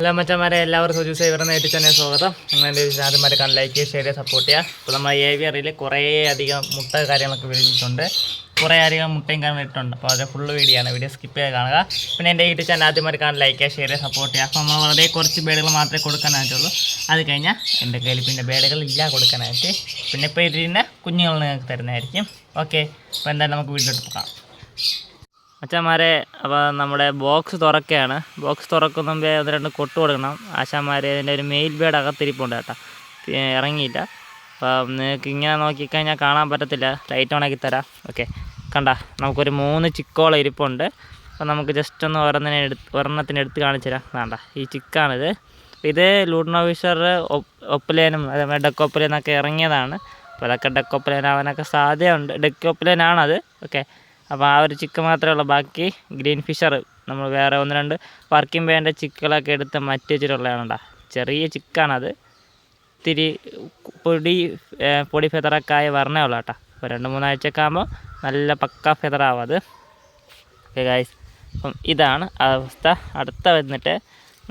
Hello മറ്റന്മാരെ എല്ലാവർക്കും juice ഇവരുടെ നേരിട്ട് തന്നെ സ്വാഗതം. എന്റെ ആദ്യമാരെ കാണാൻ ലൈക്ക് ഷെയർ സപ്പോർട്ട് ചെയ്യുക. ഇപ്പോൾ നമ്മൾ ഏവിയറിൽ കുറേ അധികം മുട്ട കാര്യങ്ങളൊക്കെ വിരിഞ്ഞിട്ടുണ്ട്. കുറേ അധികം മുട്ടയും ഇട്ടുണ്ട് അപ്പോൾ അത് ഫുള്ള് വീഡിയോ ആണ്. വീഡിയോ സ്കിപ്പ് ചെയ്ത് കാണുക. പിന്നെ എന്റെ യൂട്യൂബ് ചാനൽ ആദ്യമായിട്ട് കാണാൻ ലൈക്ക് ഷെയർ സപ്പോർട്ട് ചെയ്യുക. അപ്പോൾ നമ്മൾ വളരെ കുറച്ച് ബേഡുകൾ മാത്രമേ കൊടുക്കാനായിട്ടുള്ളൂ അത് കഴിഞ്ഞാൽ എന്റെ കയ്യിൽ പിന്നെ ബേഡുകൾ ഇല്ല കൊടുക്കാനായിട്ട്. പിന്നെ ഇപ്പോൾ ഇതിന് കുഞ്ഞുങ്ങൾ നിങ്ങൾക്ക് തരുന്നതായിരിക്കും. ഓക്കെ അപ്പോൾ എന്തായാലും നമുക്ക് വീട്ടിലോട്ട് പോകാം. അച്ഛന്മാരെ അപ്പോൾ നമ്മുടെ ബോക്സ് തുറക്കുകയാണ് ബോക്സ് തുറക്കുന്ന മുമ്പേ ഒന്ന് രണ്ട് കൊട്ട് കൊടുക്കണം. ആശാന്മാർ ഇതിന്റെ ഒരു മെയിൽ ബേഡ് അകത്തിരിപ്പുണ്ട് കേട്ടോ. ഇറങ്ങിയില്ല. അപ്പം നിങ്ങൾക്ക് ഇങ്ങനെ നോക്കിക്കഴിഞ്ഞാൽ കാണാൻ പറ്റത്തില്ല. ലൈറ്റ് ഓണാക്കി തരാം. ഓക്കെ കണ്ട നമുക്കൊരു മൂന്ന് ചിക്കോളം ഇരിപ്പുണ്ട്. അപ്പോൾ നമുക്ക് ജസ്റ്റ് ഒന്ന് ഒരെണ്ണത്തിനെ എടുത്ത് ഒരെണ്ണത്തിന് എടുത്ത് കാണിച്ചു തരാം. വേണ്ട ഈ ചിക്കാണിത്. ഇത് ലൂഡ്നോവിഷർ ഒപ്പലേനും അതേപോലെ ഡെക്കോപ്പലേനൊക്കെ ഇറങ്ങിയതാണ്. അപ്പോൾ അതൊക്കെ ഡെക്കോപ്പലേനാവാനൊക്കെ സാധ്യതയുണ്ട്. ഡെക്കോപ്പലേനാണത്. ഓക്കെ അപ്പോൾ ആ ഒരു ചിക്ക് മാത്രമേ ഉള്ളൂ. ബാക്കി ഗ്രീൻ ഫിഷർ നമ്മൾ വേറെ ഒന്ന് രണ്ട് വർക്കിംഗ് വേണ്ട ചിക്കുകളൊക്കെ എടുത്ത് മാറ്റി വെച്ചിട്ടുള്ളതാണ് ചെറിയ ചിക്കാണത്. ഇത്തിരി പൊടി പൊടി ഫെതറൊക്കെ ആയി വരണേ ഉള്ളൂ കേട്ടോ. അപ്പോൾ രണ്ട് മൂന്നാഴ്ചയൊക്കെ ആകുമ്പോൾ നല്ല പക്ക ഫെതറാവും അത്. ഓക്കെ ഗായ്സ് അപ്പം ഇതാണ് അവസ്ഥ. അടുത്ത വന്നിട്ട്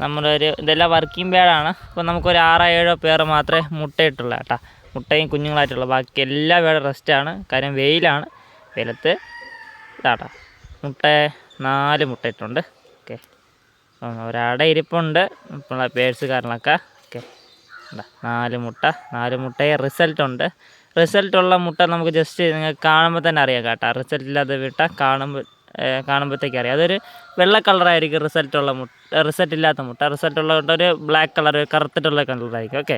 നമ്മളൊരു ഇതെല്ലാം വർക്കിംഗ് ബേഡാണ് അപ്പോൾ നമുക്കൊരു ആറോ ഏഴോ പേർ മാത്രമേ മുട്ടയിട്ടുള്ളൂ കേട്ടോ. മുട്ടയും കുഞ്ഞുങ്ങളായിട്ടുള്ളൂ. ബാക്കി എല്ലാ വേടും റെസ്റ്റാണ് കാര്യം വെയിലാണ്. വെയിലത്ത് ഇതാട്ടോ മുട്ട നാല് മുട്ട ഇട്ടുണ്ട് ഓക്കെ. അപ്പം ഒരാടെ ഇരിപ്പുണ്ട്. ഇപ്പോൾ പേഴ്സ് കാരണമൊക്കെ ഓക്കെ. ഇതാ നാല് മുട്ട. നാല് മുട്ടയെ റിസൾട്ട് ഉണ്ട്. റിസൾട്ടുള്ള മുട്ട നമുക്ക് ജസ്റ്റ് നിങ്ങൾക്ക് കാണുമ്പോൾ തന്നെ അറിയാം കേട്ടോ. റിസൾട്ട് ഇല്ലാതെ വിട്ട കാണുമ്പോൾ കാണുമ്പോഴത്തേക്ക് അറിയാം. അതൊരു വെള്ള കളറായിരിക്കും റിസൾട്ടുള്ള മുട്ട റിസൾട്ട് ഇല്ലാത്ത മുട്ട. റിസൾട്ട് ഉള്ള മുട്ട ഒരു ബ്ലാക്ക് കളർ കറുത്തിട്ടുള്ള കളറായിരിക്കും ഓക്കെ.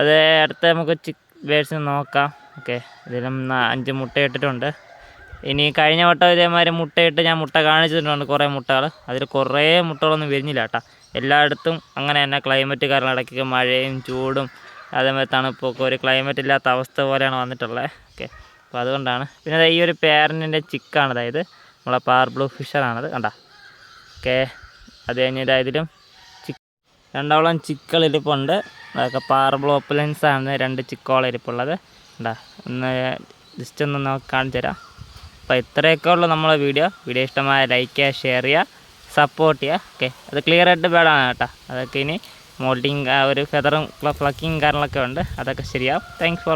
അത് അടുത്ത നമുക്ക് ചിക്ക് ബേഡ്സിന് നോക്കാം. ഓക്കെ. ഇതിലും അഞ്ച് മുട്ട ഇട്ടിട്ടുണ്ട്. ഇനി കഴിഞ്ഞ വട്ടം ഇതേമാതിരി മുട്ടയിട്ട് ഞാൻ മുട്ട കാണിച്ചിട്ടുണ്ട് കുറേ മുട്ടകൾ അതിൽ കുറേ മുട്ടകളൊന്നും വിരിഞ്ഞില്ല കേട്ടോ. എല്ലായിടത്തും അങ്ങനെ തന്നെ ക്ലൈമറ്റ് കാരണം ഇടയ്ക്കൊക്കെ മഴയും ചൂടും അതേമാതിരി തണുപ്പൊക്കെ ഒരു ക്ലൈമറ്റ് ഇല്ലാത്ത അവസ്ഥ പോലെയാണ് വന്നിട്ടുള്ളത് ഓക്കെ. അപ്പോൾ അതുകൊണ്ടാണ്. പിന്നെ ഈ ഒരു പേരന്റിന്റെ ചിക്കാണ് അതായത് നമ്മളെ പാർ ബ്ലൂ ഫിഷറാണത് കണ്ട? ഓക്കെ. അത് കഴിഞ്ഞ് ഇതാ ഇതിലും ചിക്ക് രണ്ടോളം ചിക്കൾ ഇരിപ്പുണ്ട്. അതൊക്കെ പാർബിൾ ഓപ്പലൻസ് ആണ്. രണ്ട് ചിക്കോളം ഇരിപ്പുള്ളത്. ഉണ്ടാ ഒന്ന് ജസ്റ്റ് ഒന്ന് നമുക്ക് കാണിച്ചു തരാം. അപ്പോൾ ഇത്രയൊക്കെ ഉള്ളൂ നമ്മളെ വീഡിയോ. വീഡിയോ ഇഷ്ടമായ ലൈക്ക് ചെയ്യുക ഷെയർ ചെയ്യുക സപ്പോർട്ട് ചെയ്യുക. ഓക്കെ അത് ക്ലിയർ ആയിട്ട് ബേഡാണ് കേട്ടോ. അതൊക്കെ ഇനി മോൾഡിങ് ഒരു ഫെതറും ഫ്ലക്കിങ് കാര്യങ്ങളൊക്കെ ഉണ്ട്. അതൊക്കെ ശരിയാവും. Thanks for